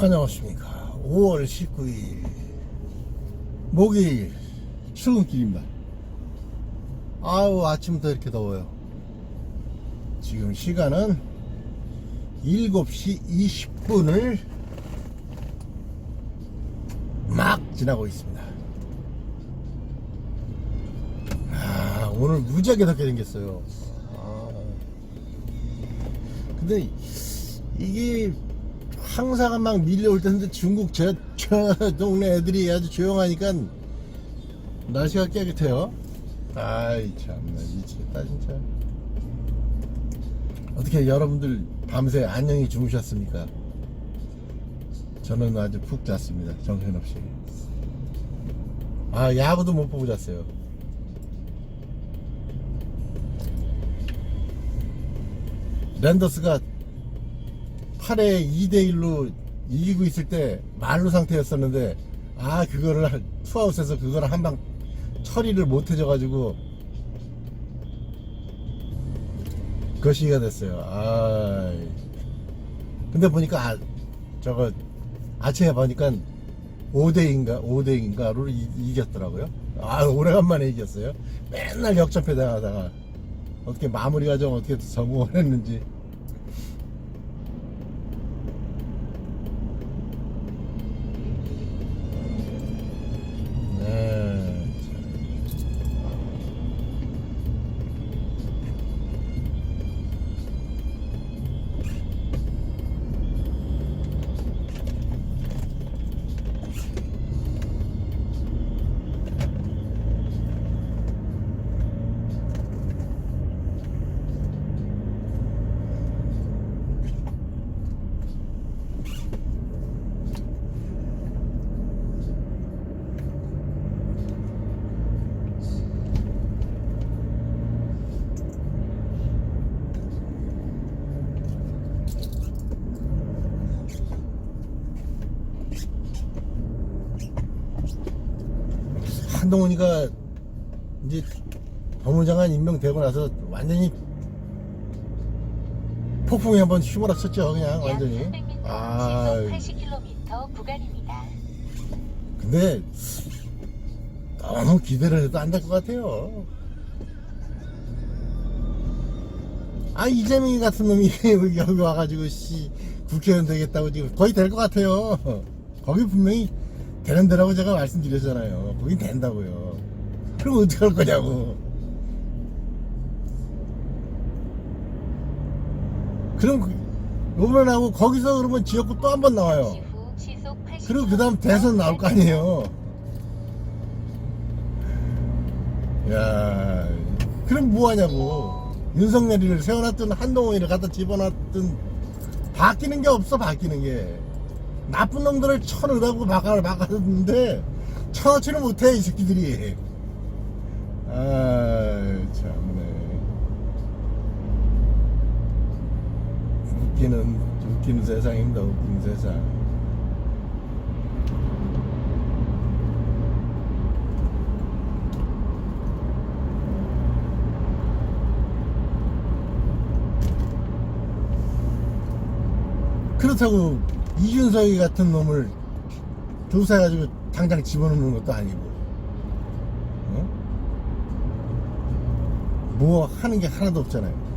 안녕하십니까. 5월 19일 목요일 출근길입니다. 아우 아침부터 이렇게 더워요. 지금 시간은 7시 20분을 막 지나고 있습니다. 아, 오늘 무지하게 덥게 생겼어요. 아. 근데 이게 항상 막 밀려올 텐데 중국 저, 저 동네 애들이 아주 조용하니까 날씨가 깨끗해요. 아이 참나 미치겠다 진짜. 어떻게 여러분들 밤새 안녕히 주무셨습니까? 저는 아주 푹 잤습니다. 정신없이. 아 야구도 못 보고 잤어요. 랜더스가 8회 2대1로 이기고 있을 때 말루 상태였었는데 아 그거를 투아웃에서 그거를 한방 처리를 못 해줘가지고 거시기가 됐어요. 아 근데 보니까 아, 저거 아침에 보니까 5대인가 5대인가로 이겼더라고요. 아 오래간만에 이겼어요. 맨날 역전패 당하다가 어떻게 마무리가 좀 어떻게 성공을 했는지 한동훈이가 이제 법무장관 임명되고 나서 완전히 폭풍이 한번 휘몰아쳤죠 그냥 완전히. 아 80km 구간입니다. 근데 너무 기대를 해도 안 될 것 같아요. 아 이재명이 같은 놈이 여기 와가지고 씨 국회의원 되겠다고 지금 거의 될 것 같아요. 거기 분명히 되는 데라고 제가 말씀드렸잖아요 거긴 된다고요 그럼 어떻게 할 거냐고 그럼 그- 요번하고 거기서 그러면 지역구 또 한 번 나와요 잠시 후 시속 80km 그리고 그 다음 대선 나올 거 아니에요. 야, 그럼 뭐 하냐고. 윤석열이를 세워놨든 한동훈이를 갖다 집어놨든 바뀌는 게 없어, 바뀌는 게. 나쁜 놈들을 쳐넣으라고 막아, 막았는데 쳐넣지는 못해, 이 새끼들이. 아, 참네. 웃기는, 웃기는 세상입니다, 웃기는 세상. 그렇다고 이준석이 같은 놈을 조사해가지고 당장 집어넣는 것도 아니고 어? 뭐 하는 게 하나도 없잖아요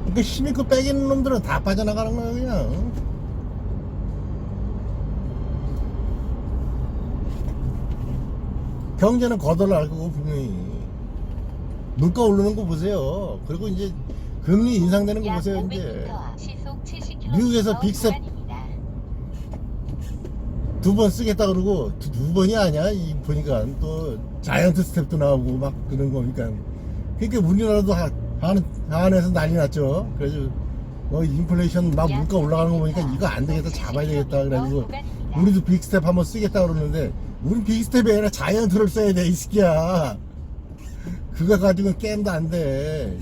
그러니까 힘 있고 빽 있는 놈들은 다 빠져나가는 거야 그냥 경제는 거덜날 거고 분명히 물가 오르는 거 보세요. 그리고 이제 금리 인상되는 거약 보세요. 500m 이제 앞 시속 70km 미국에서 빅셋. 두 번 쓰겠다 그러고 두, 두 번이 아니야. 이 보니까 또 자이언트 스텝도 나오고 막 그런 거니까. 그러니까 우리나라도 하, 한, 한에서 난리 났죠. 그래서 뭐 인플레이션 막약 물가 올라가는 거 500m 보니까 이거 안 되겠다 잡아야 되겠다 70km 그래가지고. 우리도 빅스텝 한번 쓰겠다 그러는데 우리 빅스텝이 아니라 자이언트를 써야 돼 이 새끼야. 그거 가지고 게임도 안 돼.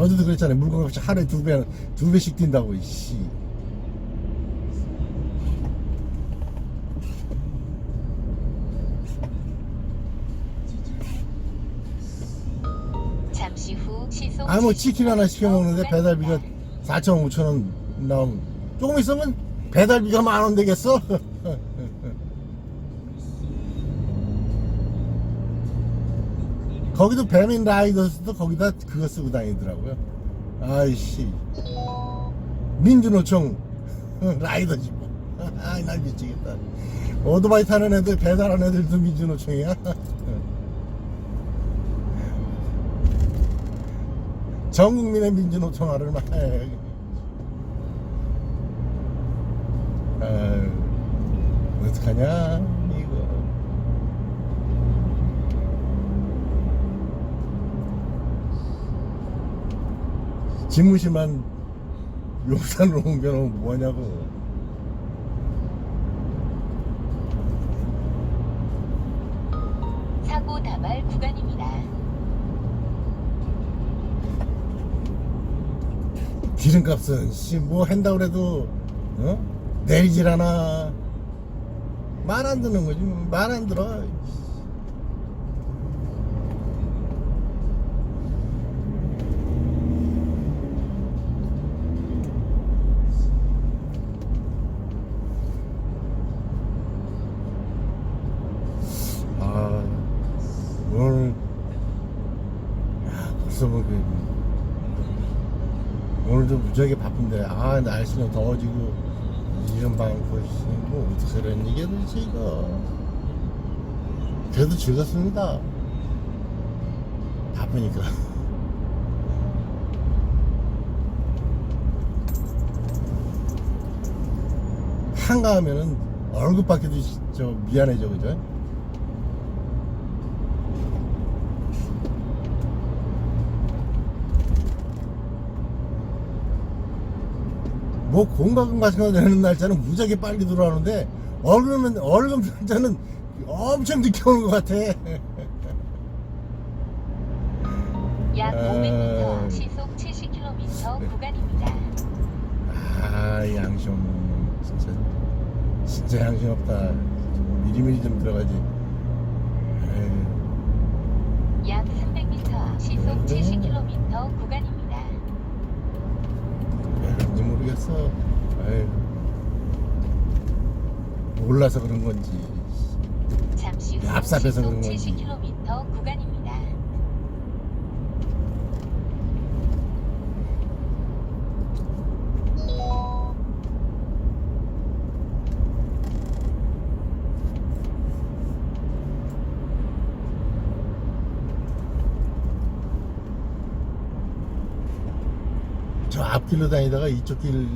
어제도 그랬잖아요. 물건값이 하루에 두 배, 두 배씩 뛴다고, 이씨. 시속 아뭐 70km 치킨 하나 시켜 먹는데 구간입니다. 배달비가 4천 5천 원 나오면 조금 있으면 배달비가 만 원 되겠어? 거기도 배민 라이더스도 거기다 그거 쓰고 다니더라고요. 아이씨 민주노총 라이더지 뭐. 아날 미치겠다. 오토바이 타는 애들 배달하는 애들도 민주노총이야. 전 국민의 민주노총화를 막 해. 아유, 어떡하냐 이거 집무실만 용산으로 옮겨놓으면 뭐냐고 사고 다발 구간입니다. 기름값은 씨뭐 한다고 그래도 어? 내리질 않아 말 안 듣는 거지 말 안 들어 야 벌써 뭐 그, 오늘도 무지하게 바쁜데 아 날씨는 더워지고 이런 방구 뭐 어떻게 그런 얘기야 도대체 이거? 그래도 즐겁습니다. 바쁘니까. 한가하면은 얼굴 받기도 저 미안해져 그죠? 뭐 공과금 같은 거 내는 날짜는 무지하게 빨리 들어오는데 월급은 월급 날짜는 엄청 늦게 오는 것 같아. 약 아. 500m 시속 70km 구간입니다. 아 양심. 진짜 진짜 양심 없다. 미리미리 좀 들어가지. 약 300m 시속 네. 70km 구간입니다. 왜 그런지 모르겠어. 에휴. 몰라서 그런 건지. 잠시 후 얍삽해서 그런 건지. 70km 구간입니다. 저 앞 길로 다니다가 이쪽 길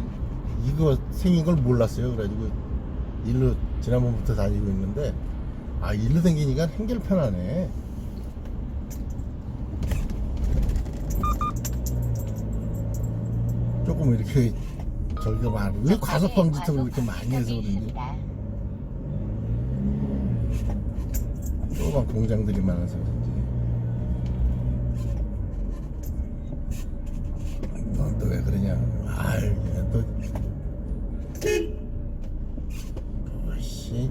이거 생긴 걸 몰랐어요. 그래가지고 일로 지난번부터 다니고 있는데 아 일로 다니니까 한결 편하네. 조금 이렇게 저기가 많아. 왜 과속 방지 턱을 이렇게 많이 해서 그런지 조그만 공장들이 많아서 그런지. 너 왜 그러냐? 아유, 얘 또. 씨,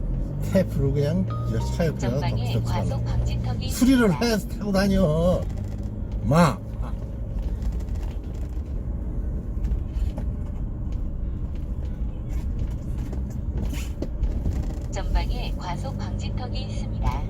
테프로 그냥 저차 옆에다가 전방에 덕덕 과속 쳐 방지턱이 수리를. 해서 타고 다녀. 마. 전방에 과속 방지턱이 있습니다.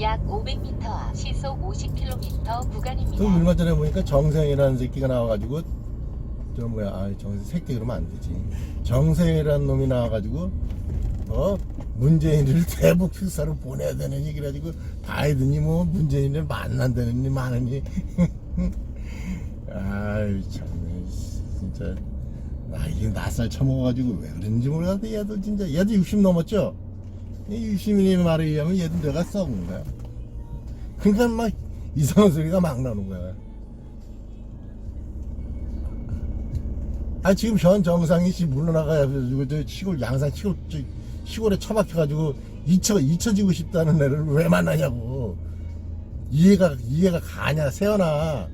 약 500m 앞 시속 50km 또 구간입니다. 얼마 전에 보니까 정생이라는 새끼가 나와가지고 저 뭐야 아 정생 새끼 그러면 안 되지. 정생이라는 놈이 나와가지고 어 문재인을 대북 필사로 보내야 되는 얘기를 가지고 바이든이 뭐 문재인을 만난다느니 마느니. 아유 참 진짜. 나 이게 낯살 처먹어가지고 왜 그런지 모르겠는데 얘도 진짜 얘도 60 넘었죠? 이 60인의 말에 의하면 얘도 내가 썩은 거야 그러니까 막 이상한 소리가 막 나오는 거야. 아 지금 현 정상이 씨 물러나가지고 저 시골 양산 시골 저 시골에 처박혀가지고 잊혀 잊혀지고 싶다는 애를 왜 만나냐고. 이해가 이해가 가냐 세연아.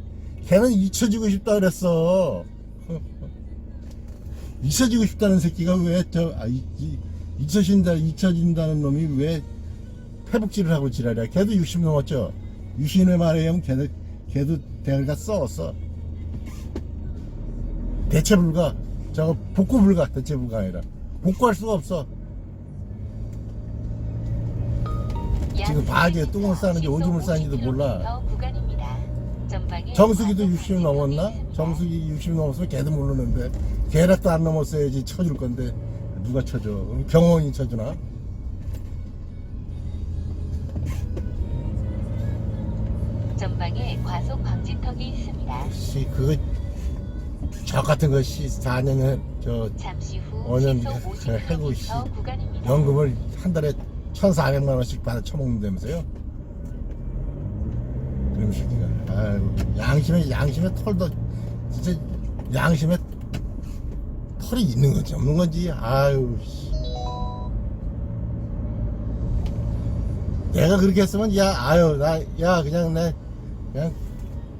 걔는 잊혀지고 싶다 그랬어. 잊혀지고 싶다는 새끼가 왜 저 아, 이- 이- 잊혀진다 잊혀진다는 놈이 왜 회복질을 하고 지랄이야. 걔도 60 넘었죠? 유신의 말에 의하면 걔도 걔도 대가리가 썩었어. 대체 불가 저거 복구 불가 대체 불가 아니라. 복구할 수가 없어. 지금 바지에 똥을 싸는지 오줌을 싸는지도 몰라. 정수기도 과속 60 넘었나? 정수기 60 넘었으면 걔도 모르는데. 걔라도 안 넘었어야지 쳐줄 건데. 누가 쳐줘? 경호원이 쳐주나? 전방에 과속 방지턱이 있습니다. 씨 그거 저 같은 거씨 4년에 저 잠시 후 오년 시속 저 해고, 씨. 50km 구간입니다. 연금을 한 달에 1,400만 원씩 받아 처먹는다면서요? 그럼 새끼가 아이고 양심에 양심에 털도 진짜 양심에 털이 있는 건지 없는 건지 아유 씨. 내가 그렇게 했으면 야 아유 나 야 그냥 내 그냥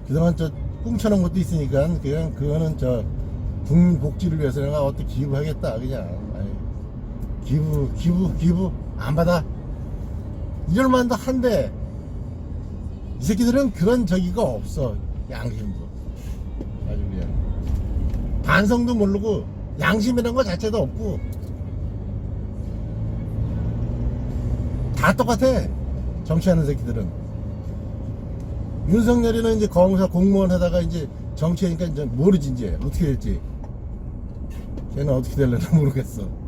그동안 저 꽁쳐놓은 것도 있으니까 그냥 그거는 저 국민 복지를 위해서 내가 어떻게 기부하겠다 그냥. 아유. 기부 기부 기부 안 받아. 이럴 만도 한데 이 새끼들은 그런 저기가 없어 양심도. 아주 그냥. 반성도 모르고 양심이라는 거 자체도 없고. 다 똑같아 정치하는 새끼들은 윤석열이는 이제 검사 공무원 하다가 이제 정치하니까 이제 모르지 이제 어떻게 될지 걔는 어떻게 될려나 모르겠어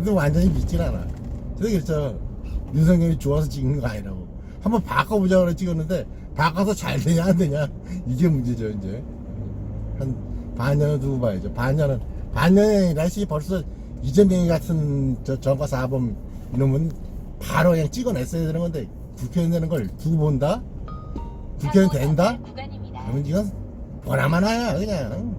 근데 완전히 믿질 않아. 그래서 그랬죠. 윤석열이 좋아서 찍은 거 아니라고. 한번 바꿔보자 그래 찍었는데, 바꿔서 잘 되냐, 안 되냐. 이게 문제죠, 이제. 한 반년을 두고 봐야죠. 반년은, 반년이 아니라, 씨, 벌써 이재명이 같은 저 정과 사범 이놈은 바로 그냥 찍어냈어야 되는 건데, 국회의원 되는 걸 두고 본다? 국회의원 된다? 그러면 이건 보나마나 야, 그냥.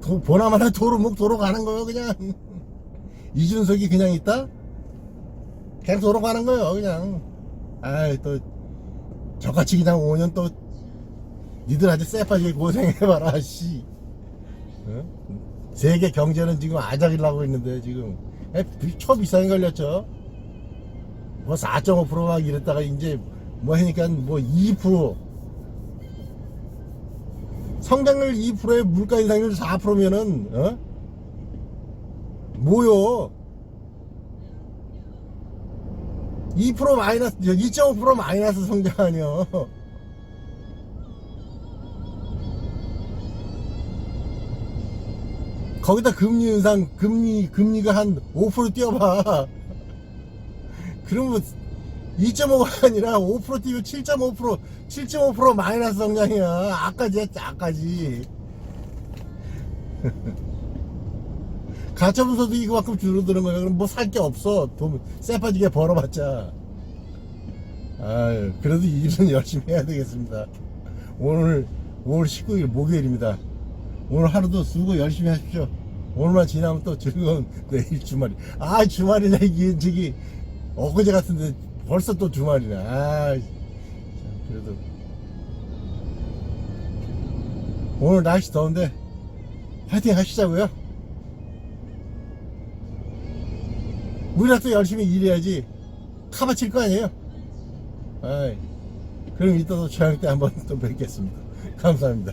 도, 보나마나 도로 목 도로 가는 거예요, 그냥. 이준석이 그냥 있다? 그냥 도로 가는 거예요, 그냥. 아이, 또, 저같이 그냥 5년 또, 니들 아주 쎄빠지게 고생해봐라, 씨. 어? 세계 경제는 지금 아작이라고 있는데, 지금. 에, 비- 초비싸게 걸렸죠? 뭐 4.5%막 이랬다가 이제 뭐 하니까 뭐 2%. 성장률 2%에 물가 인상률 4%면은, 어? 뭐요? 2% 마이너스, 2.5% 마이너스 성장 아니요. 거기다 금리 인상, 금리, 금리가 한 5% 뛰어봐. 그러면 2.5가 아니라 5% 뛰면 7.5%, 7.5% 마이너스 성장이야. 아까지 했지, 아까지. 가처분서도 이거만큼 줄어드는 거야. 그럼 뭐 살 게 없어. 돈, 쎄빠지게 벌어봤자. 아유, 그래도 일은 열심히 해야 되겠습니다. 오늘, 5월 19일 목요일입니다. 오늘 하루도 수고 열심히 하십시오. 오늘만 지나면 또 즐거운 내일 주말이. 아, 주말이네. 이게 저기, 엊그제 같은데 벌써 또 주말이네. 아, 참, 그래도. 오늘 날씨 더운데 화이팅 하시자고요. 우리라도 열심히 일해야지 카바 칠 거 아니에요? 아이, 그럼 이따 또 저녁 때 한번 또 뵙겠습니다. 감사합니다.